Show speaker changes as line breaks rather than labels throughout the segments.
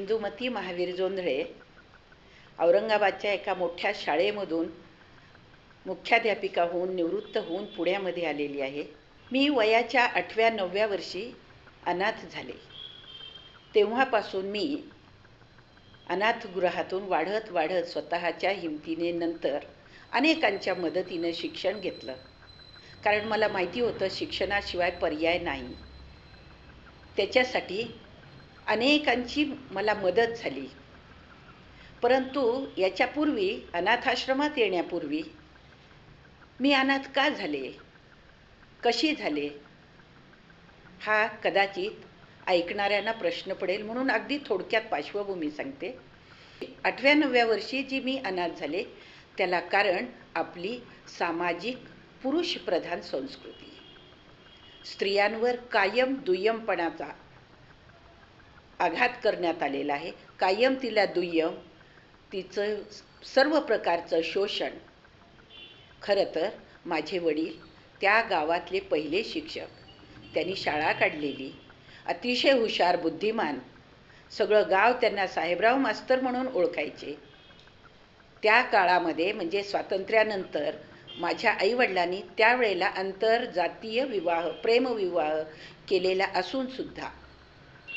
इंदुमती महावीर जोंधळे औरंगाबादच्या एका मोठ्या शाळेमधून मुख्याध्यापिका होऊन निवृत्त होऊन पुण्यामध्ये आलेली आहे. मी वयाच्या आठव्या नवव्या वर्षी अनाथ झाले. तेव्हापासून मी अनाथगृहातून वाढत वाढत स्वतःच्या हिमतीने नंतर अनेकांच्या मदतीनं शिक्षण घेतलं. कारण मला माहिती होतं शिक्षणाशिवाय पर्याय नाही. त्याच्यासाठी अनेकांची मला मदत झाली. परंतु याच्यापूर्वी अनाथाश्रमात येण्यापूर्वी मी अनाथ का झाले? कशी झाले? हा कदाचित ऐकणाऱ्यांना प्रश्न पडेल म्हणून अगदी थोडक्यात पार्श्वभूमी सांगते. आठव्या नवव्या वर्षी जी मी अनाथ झाले त्याला कारण आपली सामाजिक पुरुषप्रधान संस्कृती. स्त्रियांवर कायम दुय्यमपणाचा आघात करण्यात आलेला आहे. कायम तिला दुय्यम तिचं सर्व प्रकारचं शोषण. खरं तर माझे वडील त्या गावातले पहिले शिक्षक. त्यांनी शाळा काढलेली. अतिशय हुशार बुद्धिमान. सगळं गाव त्यांना साहेबराव मास्तर म्हणून ओळखायचे. त्या काळामध्ये म्हणजे स्वातंत्र्यानंतर माझ्या आईवडिलांनी त्यावेळेला आंतरजातीय विवाह प्रेमविवाह केलेला असूनसुद्धा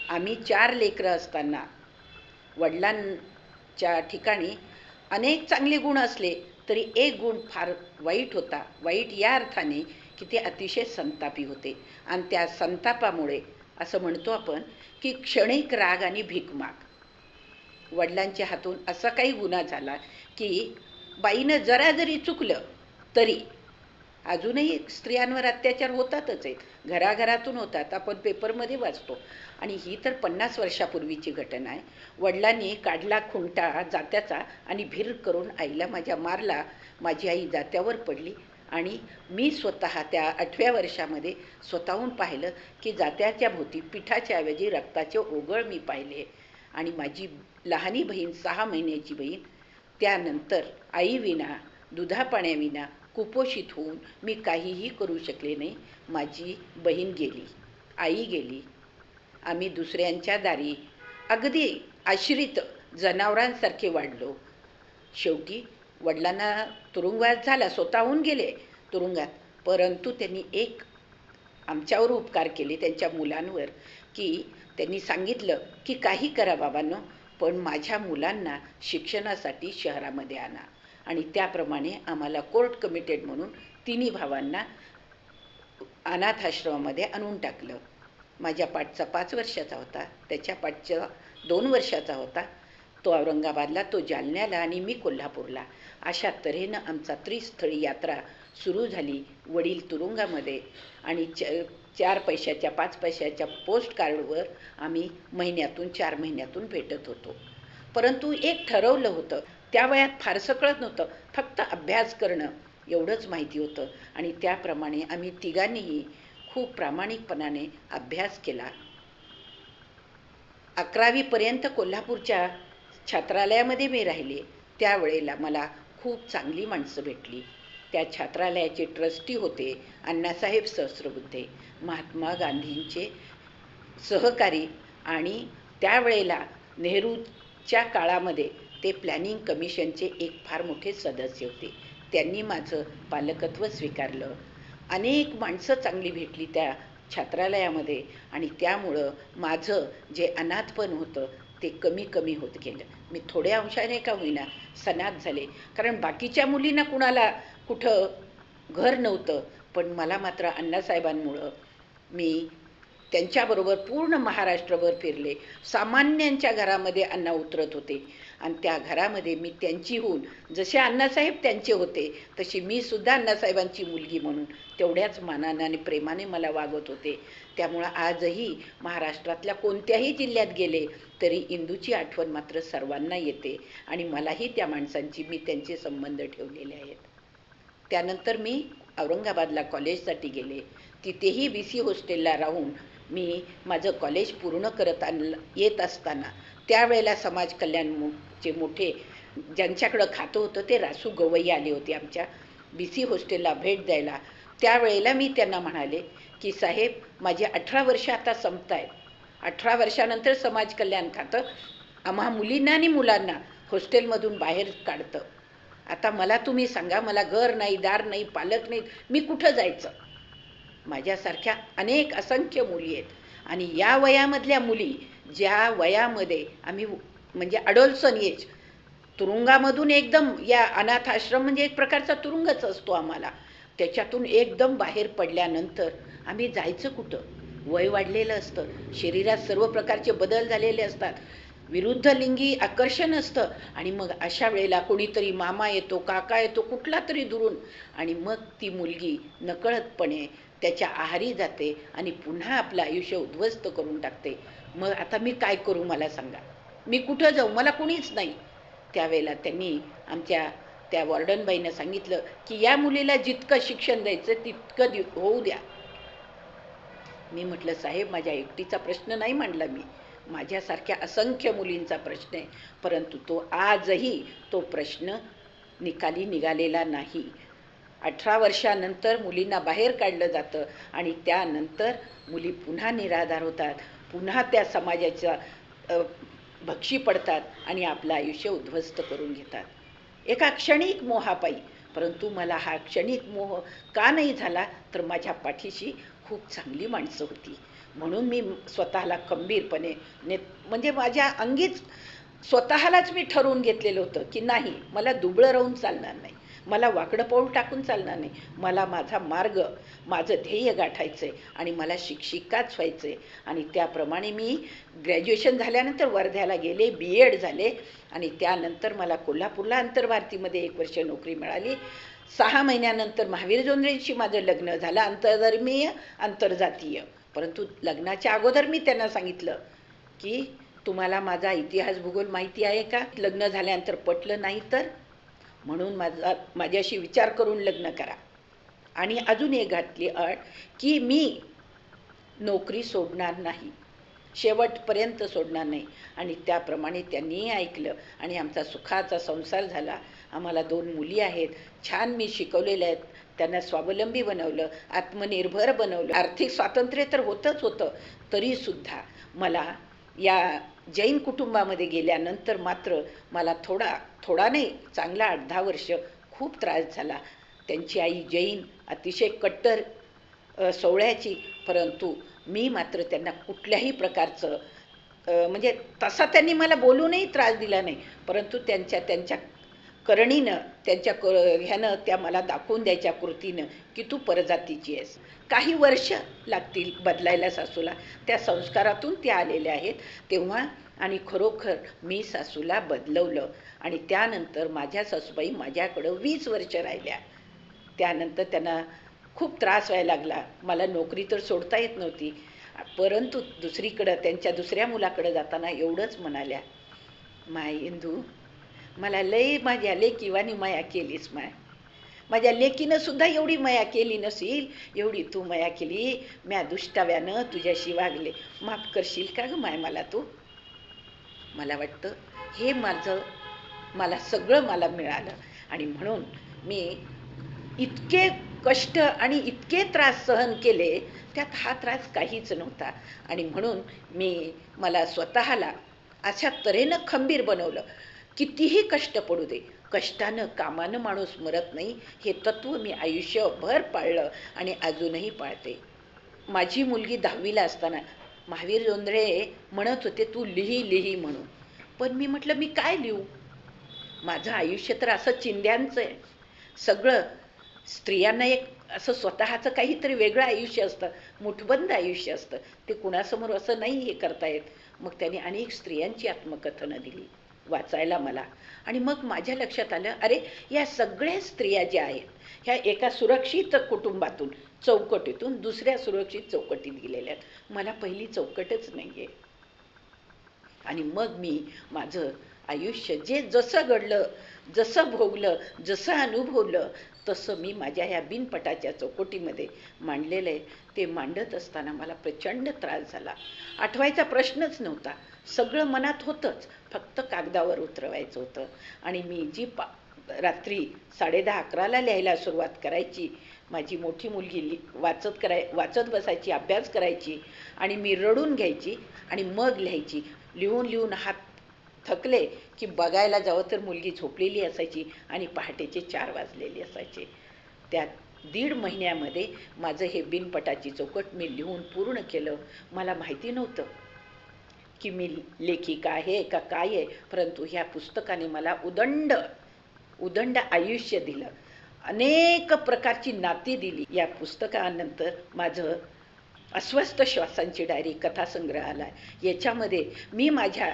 आम्ही चार लेकरं असताना वडिलांच्या ठिकाणी अनेक चांगले गुण असले तरी एक गुण फार वाईट होता. वाईट या अर्थाने की ते अतिशय संतापी होते. आणि त्या संतापामुळे असं म्हणतो आपण की क्षणिक राग आणि भीकमाग. वडिलांच्या हातून असा काही गुन्हा झाला की बाईनं जरा जरी चुकलं तरी अजूनही स्त्रियांवर अत्याचार होतातच आहेत. घराघरातून होतात. आपण पेपरमध्ये वाचतो. आणि ही तर पन्नास वर्षापूर्वीची घटना आहे. वडिलांनी काढला खुंटा जात्याचा आणि भीर करून आईला माझ्या मारला. माझी आई जात्यावर पडली. आणि मी स्वतः त्या आठव्या वर्षामध्ये स्वतःहून पाहिलं की जात्याच्या भोवती पिठाच्या ऐवजी रक्ताचे ओघळ मी पाहिले. आणि माझी लहानी बहीण सहा महिन्याची बहीण त्यानंतर आईविना दुधापाण्याविना कुपोषित होऊन मी काहीही करू शकले नाही. माझी बहीण गेली आई गेली. आम्ही दुसऱ्यांच्या दारी अगदी आश्रित जनावरांसारखे वाढलो. शेवटी वडिलांना तुरुंगवास झाला स्वतःहून गेले तुरुंगात. परंतु त्यांनी एक आमच्यावर उपकार केले त्यांच्या मुलांवर की त्यांनी सांगितलं की काही करा बाबांनो पण माझ्या मुलांना शिक्षणासाठी शहरामध्ये आणा. आणि त्याप्रमाणे आम्हाला कोर्ट कमिटेड म्हणून तिन्ही भावांना अनाथाश्रमामध्ये आणून टाकलं. माझ्या पाठचा पाच वर्षाचा होता. त्याच्या पाठचा दोन वर्षाचा होता. तो औरंगाबादला तो जालन्याला आणि मी कोल्हापूरला. अशा तऱ्हेनं आमचा त्रिस्थळी यात्रा सुरू झाली वडील तुरुंगामध्ये. आणि च चार पैशाच्या पाच पैशाच्या पोस्ट कार्डवर आम्ही महिन्यातून चार महिन्यातून भेटत होतो. परंतु एक ठरवलं होतं त्या वयात फारसं कळत नव्हतं. फक्त अभ्यास करणं एवढंच माहिती होतं. आणि त्याप्रमाणे आम्ही तिघांनीही खूप प्रामाणिकपणाने अभ्यास केला. अकरावीपर्यंत कोल्हापूरच्या छात्रालयामध्ये मी राहिले. त्यावेळेला मला खूप चांगली माणसं भेटली. त्या छात्रालयाचे ट्रस्टी होते अण्णासाहेब सहस्रबुद्धे महात्मा गांधींचे सहकारी आणि त्यावेळेला नेहरूच्या काळामध्ये ते प्लॅनिंग कमिशनचे एक फार मोठे सदस्य होते. त्यांनी माझं पालकत्व स्वीकारलं. अनेक माणसं चांगली भेटली त्या छात्रालयामध्ये आणि त्यामुळं माझं जे अनाथपण होतं ते कमी कमी होत गेलं. मी थोड्या अंशाने का होईना सनाथ झाले. कारण बाकीच्या मुलींना कुणाला कुठं घर नव्हतं पण मला मात्र अण्णासाहेबांमुळं मी त्यांच्याबरोबर पूर्ण महाराष्ट्रभर फिरले. सामान्यांच्या घरामध्ये अण्णा उतरत होते. आणि त्या घरामध्ये मी त्यांची होऊन जसे अण्णासाहेब त्यांचे होते तशी मी सुद्धा अण्णासाहेबांची मुलगी म्हणून तेवढ्याच मानानं आणि प्रेमाने मला वागत होते. त्यामुळं आजही महाराष्ट्रातल्या कोणत्याही जिल्ह्यात गेले तरी इंदूची आठवण मात्र सर्वांना येते आणि मलाही त्या माणसांची मी त्यांचे संबंध ठेवलेले आहेत. त्यानंतर मी औरंगाबादला कॉलेजसाठी गेले. तिथेही बी सी हॉस्टेलला राहून मी माझं कॉलेज पूर्ण करत आणलं येत असताना त्यावेळेला समाज कल्याणचे मोठे ज्यांच्याकडं खातं होतं ते रासू गवई आले होते आमच्या. बी सी हॉस्टेलला भेट द्यायला. त्यावेळेला मी त्यांना म्हणाले की साहेब माझे अठरा वर्ष आता संपत आहेत अठरा वर्षानंतर समाज कल्याण खातं आम्हा मुलींना आणि मुलांना हॉस्टेलमधून बाहेर काढतं. आता मला तुम्ही सांगा मला घर नाही दार नाही पालक नाही मी कुठं जायचं? माझ्यासारख्या अनेक असंख्य मुली आहेत. आणि या वयामधल्या मुली ज्या वयामध्ये आम्ही म्हणजे अडोल्सन एज तुरुंगामधून एकदम या अनाथ आश्रम म्हणजे एक प्रकारचा तुरुंगच असतो आम्हाला. त्याच्यातून एकदम बाहेर पडल्यानंतर आम्ही जायचं कुठं? वय वाढलेलं असतं. शरीरात सर्व प्रकारचे बदल झालेले असतात. विरुद्ध लिंगी आकर्षण असतं. आणि मग अशा वेळेला कोणीतरी मामा येतो काका येतो कुठला तरी दुरून. आणि मग ती मुलगी नकळतपणे त्याच्या आहारी जाते आणि पुन्हा आपलं आयुष्य उद्ध्वस्त करून टाकते. मग आता मी काय करू मला सांगा. मी कुठं जाऊ? मला कुणीच नाही. त्यावेळेला त्यांनी आमच्या त्या वॉर्डनबाईनं सांगितलं की या मुलीला जितकं शिक्षण द्यायचं तितकं दि होऊ द्या. मी म्हटलं साहेब माझ्या एकटीचा प्रश्न नाही मांडला मी. माझ्यासारख्या असंख्य मुलींचा प्रश्न आहे. परंतु तो आजही तो प्रश्न निकाली निघालेला नाही. अठरा वर्षानंतर मुलींना बाहेर काढलं जातं आणि त्यानंतर मुली पुन्हा निराधार होतात पुन्हा त्या समाजाच्या भक्षी पडतात आणि आपलं आयुष्य उद्ध्वस्त करून घेतात. एका क्षणिक मोहापायी परंतु मला हा क्षणिक मोह का नाही झाला तर माझ्या पाठीशी खूप चांगली माणसं होती. म्हणून मी स्वतःला खंबीरपणे ने म्हणजे माझ्या अंगीच स्वतःलाच मी ठरवून घेतलेलं होतं की नाही मला दुबळं राहून चालणार नाही. मला वाकडं पाऊल टाकून चालणार नाही. मला माझा मार्ग माझं ध्येय गाठायचं आहे आणि मला शिक्षिकाच व्हायचं आहे आणि त्याप्रमाणे मी ग्रॅज्युएशन झाल्यानंतर वर्ध्याला गेले बी एड झाले आणि त्यानंतर मला कोल्हापूरला आंतरभारतीमध्ये एक वर्ष नोकरी मिळाली. सहा महिन्यानंतर महावीर जोंधळेंशी माझं लग्न झालं आंतरधर्मीय आंतरजातीय. परंतु लग्नाच्या अगोदर मी त्यांना सांगितलं की तुम्हाला माझा इतिहास भूगोल माहिती आहे का? लग्न झाल्यानंतर पटलं नाही तर? म्हणून माझा माझ्याशी विचार करून लग्न करा. आणि अजून एक घातली अट की मी नोकरी सोडणार नाही. शेवटपर्यंत सोडणार नाही. आणि त्याप्रमाणे त्यांनीही ऐकलं. आणि आमचा सुखाचा संसार झाला. आम्हाला दोन मुली आहेत. छान मी शिकवलेल्या आहेत. त्यांना स्वावलंबी बनवलं. आत्मनिर्भर बनवलं. आर्थिक स्वातंत्र्य तर होतंच होतं. तरीसुद्धा मला या जैन कुटुंबामध्ये गेल्यानंतर मात्र मला थोडा थोडा नाही चांगला आठ दहा वर्ष खूप त्रास झाला. त्यांची आई जैन अतिशय कट्टर सोहळ्याची परंतु मी मात्र त्यांना कुठल्याही प्रकारचं म्हणजे तसा त्यांनी मला बोलूनही त्रास दिला नाही. परंतु त्यांच्या त्यांच्या करणीनं त्यांच्या क ह्यानं त्या मला दाखवून द्यायच्या कृतीनं की तू परजातीची आहेस. काही वर्ष लागतील बदलायला सासूला. त्या संस्कारातून त्या आलेल्या आहेत. तेव्हा आणि खरोखर मी सासूला बदलवलं आणि त्यानंतर माझ्या सासूबाई माझ्याकडं वीस वर्ष राहिल्या. त्यानंतर त्यांना खूप त्रास व्हायला लागला. मला नोकरी तर सोडता येत नव्हती. परंतु दुसरीकडं त्यांच्या दुसऱ्या मुलाकडं जाताना एवढंच म्हणाल्या माय इंदू मला लय माझ्या लेकीवानी माया केलीस माय. माझ्या लेकीनं सुद्धा एवढी माया केली नसेल एवढी तू माया केली म्या दुष्टाव्यानं तुझ्याशी वागले. माफ करशील का ग माय मला तू? मला वाटतं हे माझं मला सगळं मला मिळालं. आणि म्हणून मी इतके कष्ट आणि इतके त्रास सहन केले त्यात हा त्रास काहीच नव्हता. आणि म्हणून मी मला स्वतःला अशा तऱ्हेनं खंबीर बनवलं. कितीही कष्ट पडू दे कष्टानं कामानं माणूस मरत नाही हे तत्त्व मी आयुष्यभर पाळलं आणि अजूनही पाळते. माझी मुलगी दहावीला असताना महावीर जोंधळे म्हणत होते तू लिही लिही म्हणून. पण मी म्हटलं मी काय लिहू? माझं आयुष्य तर असं चिंध्यांचं आहे. सगळं स्त्रियांना एक असं स्वतःचं काहीतरी वेगळं आयुष्य असतं मुठबंद आयुष्य असतं. ते कुणासमोर असं नाही हे करता येत. मग त्याने अनेक स्त्रियांची आत्मकथनं दिली. वाचायला मला. आणि मग माझ्या लक्षात आलं अरे या सगळ्या स्त्रिया ज्या आहेत ह्या एका सुरक्षित कुटुंबातून चौकटीतून दुसऱ्या सुरक्षित चौकटीत गेलेल्या आहेत. मला पहिली चौकटच नाही आहे आणि मग मी माझं आयुष्य जे जसं घडलं जसं भोगलं जसं अनुभवलं तसं मी माझ्या ह्या बिनपटाच्या चौकटीमध्ये मांडलेलं आहे. ते मांडत असताना मला प्रचंड त्रास झाला. आठवायचा प्रश्नच नव्हता. सगळं मनात होतंच. फक्त कागदावर उतरवायचं होतं. आणि मी जी पा रात्री साडेदहा अकराला लिहायला सुरुवात करायची माझी मोठी मुलगी लि वाचत कराय वाचत बसायची अभ्यास करायची आणि मी रडून घ्यायची आणि मग लिहायची. लिहून लिहून हात थकले की बघायला जावं तर मुलगी झोपलेली असायची आणि पहाटेचे चार वाजलेले असायचे. त्या दीड महिन्यामध्ये माझं हे बिनपटाची चौकट मी लिहून पूर्ण केलं. मला माहिती नव्हतं. की मी लेखिका आहे का काय आहे परंतु ह्या पुस्तकाने मला उदंड उदंड आयुष्य दिलं. अनेक प्रकारची नाती दिली. या पुस्तकानंतर माझं अस्वस्थ श्वासांची डायरी कथासंग्रहालय याच्यामध्ये मी माझ्या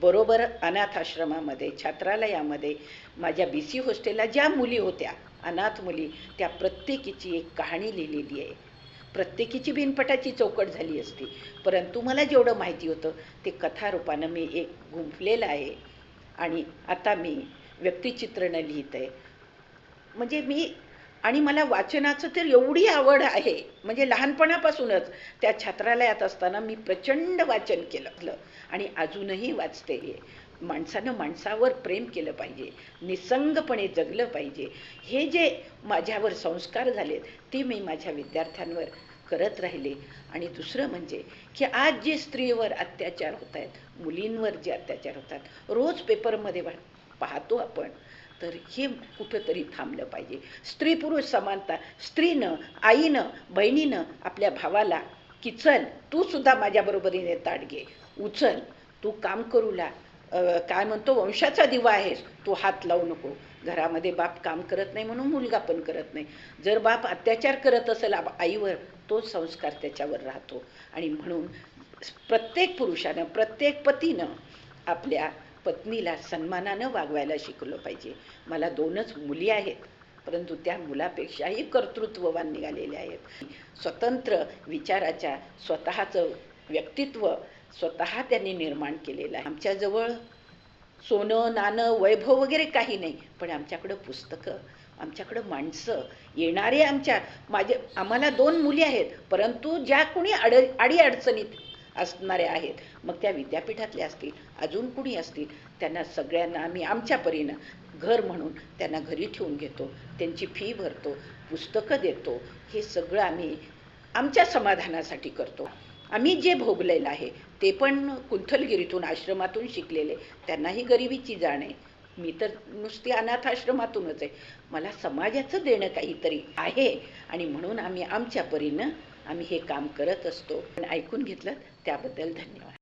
बरोबर अनाथाश्रमामध्ये छात्रालयामध्ये माझ्या बी सी हॉस्टेलला ज्या मुली होत्या अनाथ मुली त्या प्रत्येकीची एक कहाणी लिहिलेली आहे. प्रत्येकीची बिनपटाची चौकट झाली असती. परंतु मला जेवढं माहिती होतं ते कथारूपानं मी एक गुंफलेलं आहे आणि आता मी व्यक्तिचित्रणं लिहित आहे. म्हणजे मी आणि मला वाचनाचं तर एवढी आवड आहे म्हणजे लहानपणापासूनच त्या छात्रालयात असताना मी प्रचंड वाचन केलं. आणि अजूनही वाचते माणसानं माणसावर प्रेम केलं पाहिजे निसंगपणे जगलं पाहिजे. हे जे माझ्यावर संस्कार झालेत ते मी माझ्या विद्यार्थ्यांवर करत राहिले. आणि दुसरं म्हणजे की आज जे स्त्रीवर अत्याचार होत आहेत मुलींवर जे अत्याचार होतात रोज पेपरमध्ये पाहतो आपण. तर हे कुठंतरी थांबलं पाहिजे. स्त्री पुरुष समानता स्त्रीनं आईनं बहिणीनं आपल्या भावाला की चल तू सुद्धा माझ्याबरोबरीने ताट घे उचल तू काम करू लाग काय म्हणतो वंशाचा दिवा आहेस तू हात लावू नको. घरामध्ये बाप काम करत नाही म्हणून मुलगा पण करत नाही. जर बाप अत्याचार करत असेल आईवर तोच संस्कार त्याच्यावर राहतो. आणि म्हणून प्रत्येक पुरुषानं प्रत्येक पतीनं आपल्या पत्नीला सन्मानानं वागवायला शिकलं पाहिजे. मला दोनच मुली आहेत परंतु त्या मुलापेक्षाही कर्तृत्ववान निघालेल्या आहेत. स्वतंत्र विचाराच्या स्वतःचं व्यक्तित्व स्वतः त्यांनी निर्माण केलेलं आहे. आमच्याजवळ सोनं नाणं वैभव वगैरे काही नाही पण आमच्याकडं पुस्तकं आमच्याकडं माणसं येणारे आमच्या माझे आम्हाला दोन मुली आहेत परंतु ज्या कोणी अड आडी अडचणीत असणाऱ्या आहेत मग त्या विद्यापीठातल्या असतील अजून कुणी असतील त्यांना सगळ्यांना आम्ही आमच्या परीनं घर म्हणून त्यांना घरी ठेवून घेतो त्यांची फी भरतो पुस्तकं देतो हे सगळं आम्ही आमच्या समाधानासाठी करतो. आम्ही जे भोगलेलं आहे ते पण कुंथलगिरीतून आश्रमातून शिकलेले. त्यांनाही गरिबीची जाण आहे. मी तर नुसती अनाथ आश्रमातूनच आहे. मला समाजाचं देणं काहीतरी आहे आणि म्हणून आम्ही आमच्या परीनं आम्ही हे काम करत असतो. पण ऐकून घेतलं त्याबद्दल धन्यवाद.